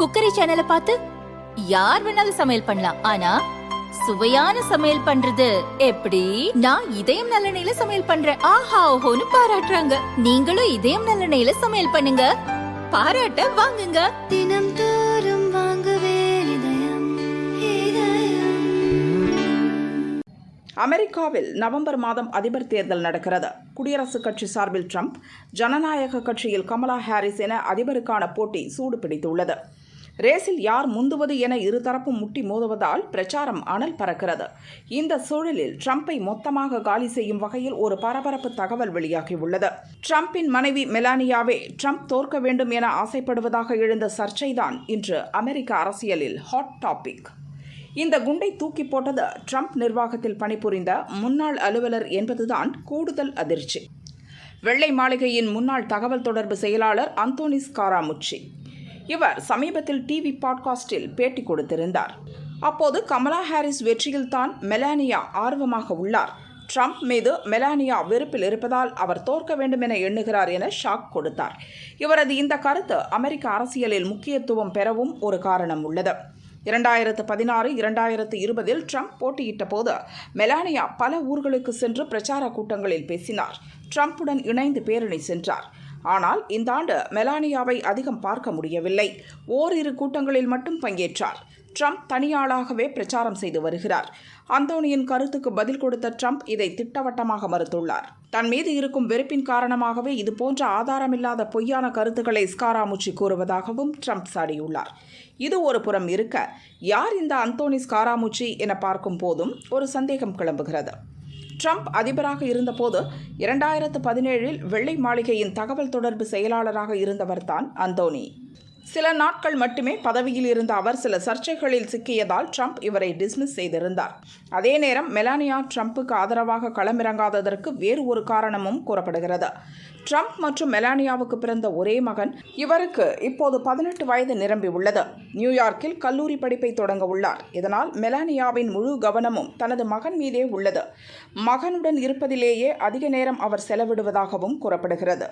Cookery சேனலை பார்த்து யார் வேணாலும் சமையல் பண்ணலாம். ஆனா சுவையான சமையல் பண்றது எப்படி? நான் இதயம் நல்லெண்ணெயில சமையல் பண்றேன். ஆஹா ஓஹோன்னு பாராட்டுறாங்க. நீங்களும் இதயம் நல்லெண்ணெயில சமையல் பண்ணுங்க. பாராட்ட வாங்குங்க. தினம் தோறும் வாங்குவே இதயம் இதயம். அமெரிக்காவில் நவம்பர் மாதம் அதிபர் தேர்தல் நடக்கிறது. குடியரசுக் கட்சி சார்பில் ட்ரம்ப் ஜனநாயக கட்சியில் கமலா ஹாரிஸ் என அதிபருக்கான போட்டி சூடு பிடித்துள்ளது ரேஸில் யார் முந்துவது என இருதரப்பும் முட்டி மோதுவதால் பிரச்சாரம் அனல் பறக்கிறது. இந்த சூழலில் ட்ரம்பை மொத்தமாக காலி செய்யும் வகையில் ஒரு பரபரப்பு தகவல் வெளியாகியுள்ளது. ட்ரம்பின் மனைவி மெலானியாவே ட்ரம்ப் தோற்க வேண்டும் என ஆசைப்படுவதாக எழுந்த சர்ச்சைதான் இன்று அமெரிக்க அரசியலில் ஹாட் டாபிக். இந்த குண்டை தூக்கி போட்டது ட்ரம்ப் நிர்வாகத்தில் பணிபுரிந்த முன்னாள் அலுவலர் என்பதுதான் கூடுதல் அதிர்ச்சி. வெள்ளை மாளிகையின் முன்னாள் தகவல் தொடர்பு செயலாளர் அந்தோனிஸ் காராமுச்சி. இவர் சமீபத்தில் டிவி பாட்காஸ்டில் பேட்டி கொடுத்திருந்தார். அப்போது கமலா ஹாரிஸ் வெற்றியில் தான் மெலானியா ஆர்வமாக உள்ளார். ட்ரம்ப் மீது மெலானியா வெறுப்பில் இருப்பதால் அவர் தோற்க வேண்டும் என எண்ணுகிறார் என ஷாக் கொடுத்தார். இவரது இந்த கருத்து அமெரிக்க அரசியலில் முக்கியத்துவம் பெறவும் ஒரு காரணம் உள்ளது. இரண்டாயிரத்து பதினாறு இரண்டாயிரத்து இருபதில் ட்ரம்ப் போட்டியிட்ட போது மெலானியா பல ஊர்களுக்கு சென்று பிரச்சார கூட்டங்களில் பேசினார். ட்ரம்ப்புடன் இணைந்து பேரணி சென்றார். ஆனால் இந்த ஆண்டு மெலானியாவை அதிகம் பார்க்க முடியவில்லை. ஓரிரு கூட்டங்களில் மட்டும் பங்கேற்றார். ட்ரம்ப் தனியாளாகவே பிரச்சாரம் செய்து வருகிறார். அந்தோனியின் கருத்துக்கு பதில் கொடுத்த ட்ரம்ப் இதை திட்டவட்டமாக மறுத்துள்ளார். தன் மீது இருக்கும் வெறுப்பின் காரணமாகவே இதுபோன்ற ஆதாரமில்லாத பொய்யான கருத்துக்களை ஸ்காராமுச்சி கூறுவதாகவும் ட்ரம்ப் சாடியுள்ளார். இது ஒரு புறம் இருக்க யார் இந்த அந்தோனி ஸ்காராமுச்சி என பார்க்கும் போதும் ஒரு சந்தேகம் கிளம்புகிறது. ட்ரம்ப் அதிபராக இருந்தபோது இரண்டாயிரத்து பதினேழில் வெள்ளை மாளிகையின் தகவல் தொடர்பு செயலாளராக இருந்தவர்தான் அந்தோனி சில நாட்கள் மட்டுமே பதவியில் இருந்த அவர் சில சர்ச்சைகளில் சிக்கியதால் ட்ரம்ப் இவரை டிஸ்மிஸ் செய்திருந்தார். அதே நேரம் மெலானியா ட்ரம்புக்கு ஆதரவாக களமிறங்காததற்கு வேறு ஒரு காரணமும் கூறப்படுகிறது. ட்ரம்ப் மற்றும் மெலானியாவுக்கு பிறந்த ஒரே மகன் இவருக்கு இப்போது பதினெட்டு வயது நிரம்பி உள்ளது. நியூயார்க்கில் கல்லூரி படிப்பை தொடங்க உள்ளார். இதனால் மெலானியாவின் முழு கவனமும் தனது மகன் மீதே உள்ளது. மகனுடன் இருப்பதிலேயே அதிக நேரம் அவர் செலவிடுவதாகவும் கூறப்படுகிறது.